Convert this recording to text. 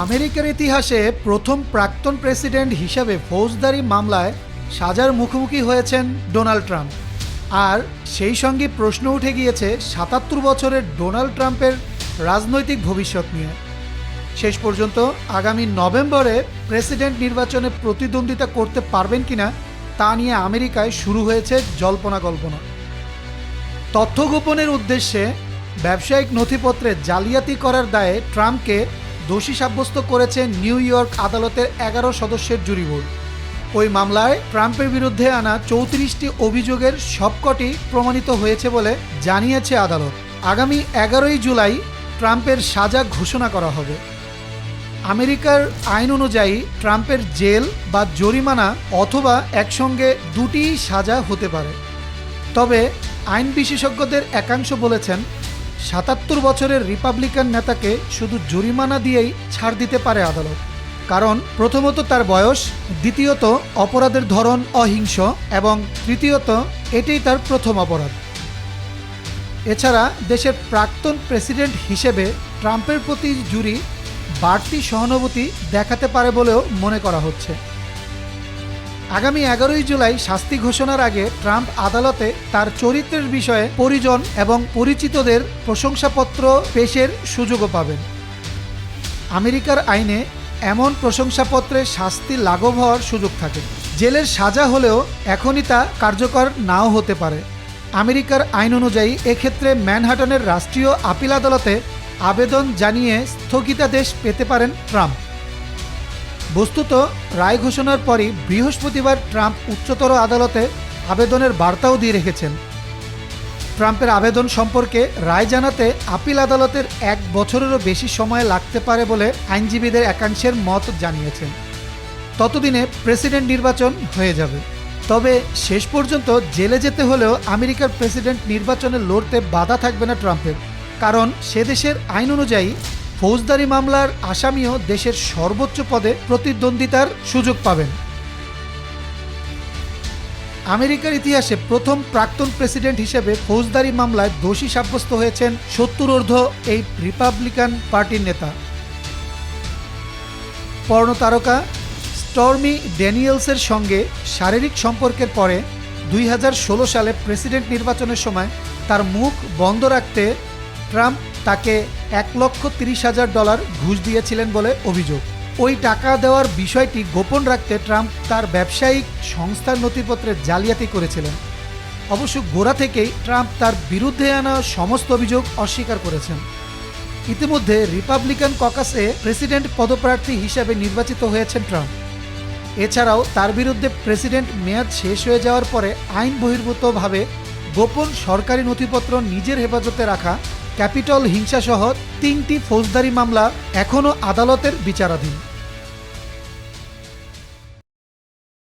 আমেরিকার ইতিহাসে প্রথম প্রাক্তন প্রেসিডেন্ট হিসাবে ফৌজদারি মামলায় সাজার মুখোমুখি হয়েছেন ডোনাল্ড ট্রাম্প। আর সেই সঙ্গে প্রশ্ন উঠে গিয়েছে সাতাত্তর বছরের ডোনাল্ড ট্রাম্পের রাজনৈতিক ভবিষ্যৎ নিয়ে। শেষ পর্যন্ত আগামী নভেম্বরে প্রেসিডেন্ট নির্বাচনে প্রতিদ্বন্দ্বিতা করতে পারবেন কিনা তা নিয়ে আমেরিকায় শুরু হয়েছে জল্পনা কল্পনা। তথ্য গোপনের উদ্দেশ্যে ব্যবসায়িক নথিপত্রে জালিয়াতি করার দায়ে ট্রাম্পকে দোষী সাব্যস্ত করেছে নিউ ইয়র্ক আদালতের এগারো সদস্যের জুরি বোর্ড। ওই মামলায় ট্রাম্পের বিরুদ্ধে আনা চৌত্রিশটি অভিযোগের সবকটি প্রমাণিত হয়েছে বলে জানিয়েছে আদালত। আগামী এগারোই জুলাই ট্রাম্পের সাজা ঘোষণা করা হবে। আমেরিকার আইন অনুযায়ী ট্রাম্পের জেল বা জরিমানা অথবা একসঙ্গে দুটি সাজা হতে পারে। তবে আইন বিশেষজ্ঞদের একাংশ বলেছেন সাতাত্তর বছরের রিপাবলিকান নেতাকে শুধু জরিমানা দিয়েই ছাড় দিতে পারে আদালত। কারণ প্রথমত তার বয়স, দ্বিতীয়ত অপরাধের ধরন অহিংস এবং তৃতীয়ত এটাই তার প্রথম অপরাধ। এছাড়া দেশের প্রাক্তন প্রেসিডেন্ট হিসেবে ট্রাম্পের প্রতি জুরি বাড়তি সহানুভূতি দেখাতে পারে বলেও মনে করা হচ্ছে। আগামী এগারোই জুলাই শাস্তি ঘোষণার আগে ট্রাম্প আদালতে তার চরিত্রের বিষয়ে পরিজন এবং পরিচিতদের প্রশংসাপত্র পেশের সুযোগও পাবেন। আমেরিকার আইনে এমন প্রশংসাপত্রে শাস্তি লাঘব হওয়ার সুযোগ থাকে। জেলের সাজা হলেও এখনই তা কার্যকর নাও হতে পারে। আমেরিকার আইন অনুযায়ী এক্ষেত্রে ম্যানহাটনের রাষ্ট্রীয় আপিল আদালতে আবেদন জানিয়ে স্থগিতাদেশ পেতে পারেন ট্রাম্প। বস্তুত, রায় ঘোষণার পরই বৃহস্পতিবার ট্রাম্প উচ্চতর আদালতে আবেদনের বার্তাও দিয়ে রেখেছেন। ট্রাম্পের আবেদন সম্পর্কে রায় জানাতে আপিল আদালতের এক বছরেরও বেশি সময় লাগতে পারে বলে আইনজীবীদের একাংশের মত জানিয়েছেন। ততদিনে প্রেসিডেন্ট নির্বাচন হয়ে যাবে। তবে শেষ পর্যন্ত জেলে যেতে হলেও আমেরিকার প্রেসিডেন্ট নির্বাচনে লড়তে বাধা থাকবে না ট্রাম্পের। কারণ সে দেশের আইন অনুযায়ী ফৌজদারি মামলার আসামিও দেশের সর্বোচ্চ পদে প্রতিদ্বন্দ্বিতার সুযোগ পাবেন। আমেরিকার ইতিহাসে প্রথম প্রাক্তন প্রেসিডেন্ট হিসেবে ফৌজদারি মামলায় দোষী সাব্যস্ত হয়েছেন সত্তরোর্ধ এই রিপাবলিকান পার্টির নেতা। পর্ণতারকা স্টর্মি ড্যানিয়েলসের সঙ্গে শারীরিক সম্পর্কের পরে দুই হাজার ষোলো সালে প্রেসিডেন্ট নির্বাচনের সময় তার মুখ বন্ধ রাখতে ট্রাম্প তাকে এক লক্ষ তিরিশ হাজার ডলার ঘুষ দিয়েছিলেন বলে অভিযোগ। ওই টাকা দেওয়ার বিষয়টি গোপন রাখতে ট্রাম্প তার ব্যবসায়িক সংস্থার নথিপত্রে জালিয়াতি করেছিলেন। অবশ্য গোড়া থেকেই ট্রাম্প তার বিরুদ্ধে আনা সমস্ত অভিযোগ অস্বীকার করেছেন। ইতিমধ্যে রিপাবলিকান ককাসে প্রেসিডেন্ট পদপ্রার্থী হিসেবে নির্বাচিত হয়েছেন ট্রাম্প। এছাড়াও তার বিরুদ্ধে প্রেসিডেন্ট মেয়াদ শেষ হয়ে যাওয়ার পরে আইন বহির্ভূতভাবে গোপন সরকারি নথিপত্র নিজের হেফাজতে রাখা ক্যাপিটল হিংসাসহ তিনটি ফৌজদারি মামলা এখনও আদালতের বিচারাধীন।